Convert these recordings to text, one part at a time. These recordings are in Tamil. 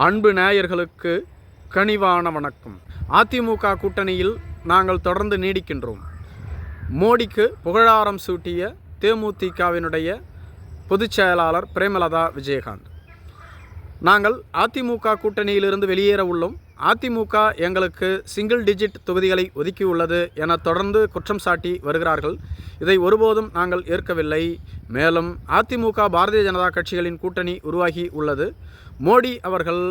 அன்பு நேயர்களுக்கு கனிவான வணக்கம். அதிமுக கூட்டணியில் நாங்கள் தொடர்ந்து நீடிக்கின்றோம். மோடிக்கு புகழாரம் சூட்டிய தேமுதிகவினுடைய பொதுச் செயலாளர் பிரேமலதா விஜயகாந்த். நாங்கள் அதிமுக கூட்டணியிலிருந்து வெளியேற உள்ளோம். அதிமுக எங்களுக்கு சிங்கிள் டிஜிட் தொகுதிகளை ஒதுக்கியுள்ளது என தொடர்ந்து குற்றம் சாட்டி வருகிறார்கள். இதை ஒருபோதும் நாங்கள் ஏற்கவில்லை. மேலும் அதிமுக பாரதிய ஜனதா கட்சிகளின் கூட்டணி உருவாகி உள்ளது. மோடி அவர்கள்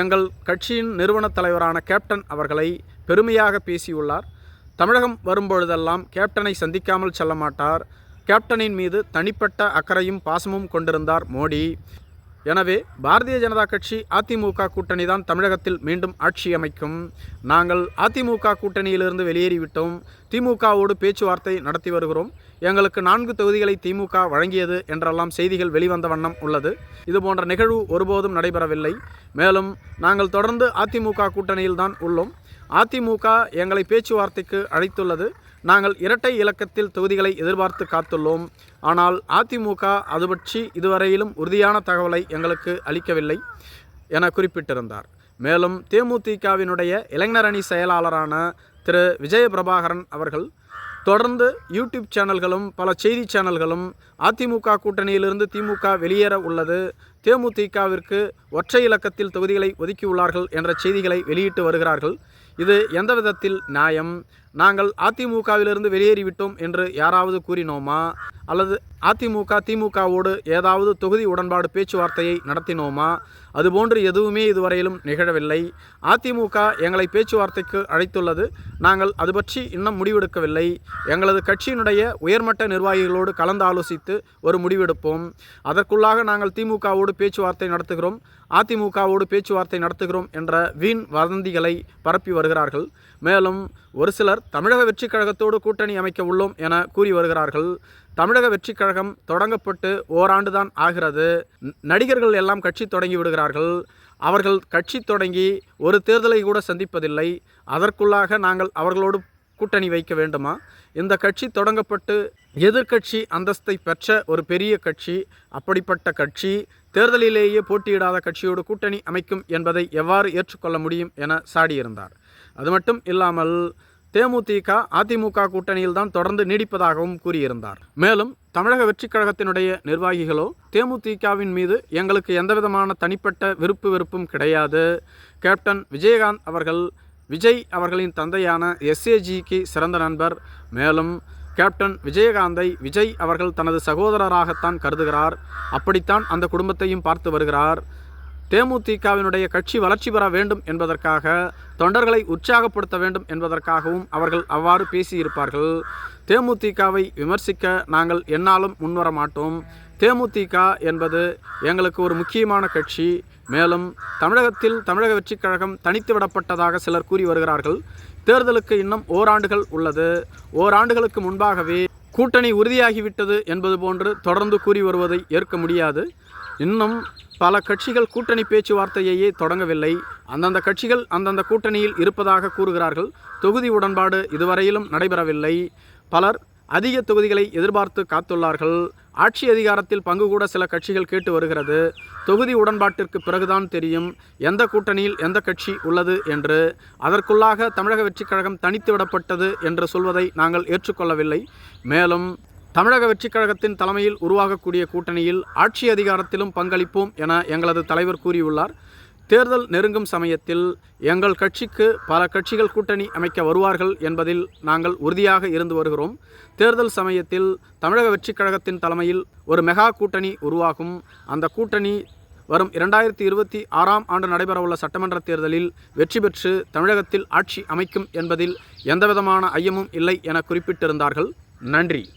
எங்கள் கட்சியின் நிறுவனத் தலைவரான கேப்டன் அவர்களை பெருமையாக பேசியுள்ளார். தமிழகம் வரும்பொழுதெல்லாம் கேப்டனை சந்திக்காமல் செல்ல மாட்டார். கேப்டனின் மீது தனிப்பட்ட அக்கறையும் பாசமும் கொண்டிருந்தார் மோடி. எனவே பாரதிய ஜனதா கட்சி அதிமுக கூட்டணி தான் தமிழகத்தில் மீண்டும் ஆட்சி அமைக்கும். நாங்கள் அதிமுக கூட்டணியிலிருந்து வெளியேறிவிட்டோம். திமுகவோடு பேச்சுவார்த்தை நடத்தி வருகிறோம். எங்களுக்கு நான்கு தொகுதிகளை திமுக வழங்கியது என்றெல்லாம் செய்திகள் வெளிவந்த வண்ணம் உள்ளது. இது போன்ற நிகழ்வு ஒருபோதும் நடைபெறவில்லை. மேலும் நாங்கள் தொடர்ந்து அதிமுக கூட்டணியில் தான் உள்ளோம். அதிமுக எங்களை பேச்சுவார்த்தைக்கு அழைத்துள்ளது. நாங்கள் இரட்டை இலக்கத்தில் தொகுதிகளை எதிர்பார்த்து காத்துள்ளோம். ஆனால் அதிமுக அது பற்றி இதுவரையிலும் உறுதியான தகவலை எங்களுக்கு அளிக்கவில்லை என குறிப்பிட்டிருந்தார். மேலும் தேமுதிகவினுடைய இளைஞர் அணி செயலாளரான திரு. விஜய பிரபாகரன் அவர்கள் தொடர்ந்து யூடியூப் சேனல்களும் பல செய்தி சேனல்களும் அதிமுக கூட்டணியிலிருந்து திமுக வெளியேற உள்ளது. தேமுதிகவிற்கு ஒற்றை இலக்கத்தில் தொகுதிகளை ஒதுக்கியுள்ளார்கள் என்ற செய்திகளை வெளியிட்டு வருகிறார்கள். இது எந்த விதத்தில் நியாயம்? நாங்கள் அதிமுகவிலிருந்து வெளியேறிவிட்டோம் என்று யாராவது கூறினோமா? அல்லது அதிமுக திமுகவோடு ஏதாவது தொகுதி உடன்பாடு பேச்சுவார்த்தையை நடத்தினோமா? அதுபோன்று எதுவுமே இதுவரையிலும் நிகழவில்லை. அதிமுக எங்களை பேச்சுவார்த்தைக்கு அழைத்துள்ளது. நாங்கள் அது பற்றி இன்னும் முடிவெடுக்கவில்லை. எங்களது கட்சியினுடைய உயர்மட்ட நிர்வாகிகளோடு கலந்து ஆலோசித்து ஒரு முடிவெடுப்போம். அதற்குள்ளாக நாங்கள் திமுகவோடு பேச்சுவார்த்தை நடத்துகிறோம். அதிமுகவோடு பேச்சுவார்த்தை நடத்துகிறோம் என்ற வீண் வதந்திகளை பரப்பி வருகிறார்கள். மேலும் ஒரு சிலர் தமிழக வெற்றிக் கழகத்தோடு கூட்டணி அமைக்க உள்ளோம் என கூறி வருகிறார்கள். தமிழக வெற்றிக் கழகம் தொடங்கப்பட்டு ஓராண்டு தான் ஆகிறது நடிகர்கள் எல்லாம் கட்சி தொடங்கி விடுகிறார்கள். அவர்கள் கட்சி தொடங்கி ஒரு தேர்தலை கூட சந்திப்பதில்லை. அதற்குள்ளாக நாங்கள் அவர்களோடு கூட்டணி வைக்க வேண்டுமா? இந்த கட்சி தொடங்கப்பட்டு எதிர்கட்சி அந்தஸ்தை பெற்ற ஒரு பெரிய கட்சி அப்படிப்பட்ட கட்சி தேர்தலிலேயே போட்டியிடாத கட்சியோடு கூட்டணி அமைக்கும் என்பதை எவ்வாறு ஏற்றுக்கொள்ள முடியும் என சாடியிருந்தார். அது மட்டும் இல்லாமல் தேமுதிக அதிமுக கூட்டணியில் தான் தொடர்ந்து நீடிப்பதாகவும் கூறியிருந்தார். மேலும் தமிழக வெற்றிக் கழகத்தினுடைய நிர்வாகிகளோ தேமுதிகவின் மீது எங்களுக்கு எந்தவிதமான தனிப்பட்ட விருப்பு வெறுப்பும் கிடையாது. கேப்டன் விஜயகாந்த் அவர்கள் விஜய் அவர்களின் தந்தையான எஸ்ஏஜிக்கு சிறந்த நண்பர். மேலும் கேப்டன் விஜயகாந்தை விஜய் அவர்கள் தனது சகோதரராகத்தான் கருதுகிறார். அப்படித்தான் அந்த குடும்பத்தையும் பார்த்து வருகிறார். தேமுதிகவினுடைய கட்சி வளர்ச்சி பெற வேண்டும் என்பதற்காக தொண்டர்களை உற்சாகப்படுத்த வேண்டும் என்பதற்காகவும் அவர்கள் அவ்வாறு பேசியிருப்பார்கள். தேமுதிகவை விமர்சிக்க நாங்கள் என்னாலும் முன்வர மாட்டோம். தேமுதிக என்பது எங்களுக்கு ஒரு முக்கியமான கட்சி. மேலும் தமிழகத்தில் தமிழக வெற்றிக் கழகம் தனித்து விடப்பட்டதாக சிலர் கூறி வருகிறார்கள். தேர்தலுக்கு இன்னும் ஓராண்டுகள் உள்ளது. ஓராண்டுகளுக்கு முன்பாகவே கூட்டணி உறுதியாகிவிட்டது என்பது போன்று தொடர்ந்து கூறி வருவதை ஏற்க முடியாது. இன்னும் பல கட்சிகள் கூட்டணி பேச்சுவார்த்தையையே தொடங்கவில்லை. அந்தந்த கட்சிகள் அந்தந்த கூட்டணியில் இருப்பதாக கூறுகிறார்கள். தொகுதி உடன்பாடு இதுவரையிலும் நடைபெறவில்லை. பலர் அதிக தொகுதிகளை எதிர்பார்த்து காத்துள்ளார்கள். ஆட்சி அதிகாரத்தில் பங்கு கூட சில கட்சிகள் கேட்டு வருகிறது. தொகுதி உடன்பாட்டிற்கு பிறகுதான் தெரியும் எந்த கூட்டணியில் எந்த கட்சி உள்ளது என்று. அதற்குள்ளாக தமிழக வெற்றிக் கழகம் தனித்து விடப்பட்டது என்று சொல்வதை நாங்கள் ஏற்றுக்கொள்ளவில்லை. மேலும் தமிழக வெற்றிக் கழகத்தின் தலைமையில் உருவாகக்கூடிய கூட்டணியில் ஆட்சி அதிகாரத்திலும் பங்களிப்போம் என எங்களது தலைவர் கூறியுள்ளார். தேர்தல் நெருங்கும் சமயத்தில் எங்கள் கட்சிக்கு பல கட்சிகள் கூட்டணி அமைக்க வருவார்கள் என்பதில் நாங்கள் உறுதியாக இருந்து வருகிறோம். தேர்தல் சமயத்தில் தமிழக வெற்றிக் கழகத்தின் தலைமையில் ஒரு மெகா கூட்டணி உருவாகும். அந்த கூட்டணி வரும் இரண்டாயிரத்தி இருபத்தி ஆறாம் ஆண்டு நடைபெறவுள்ள சட்டமன்ற தேர்தலில் வெற்றி பெற்று தமிழகத்தில் ஆட்சி அமைக்கும் என்பதில் எந்தவிதமான ஐயமும் இல்லை என குறிப்பிட்டிருந்தார்கள். நன்றி.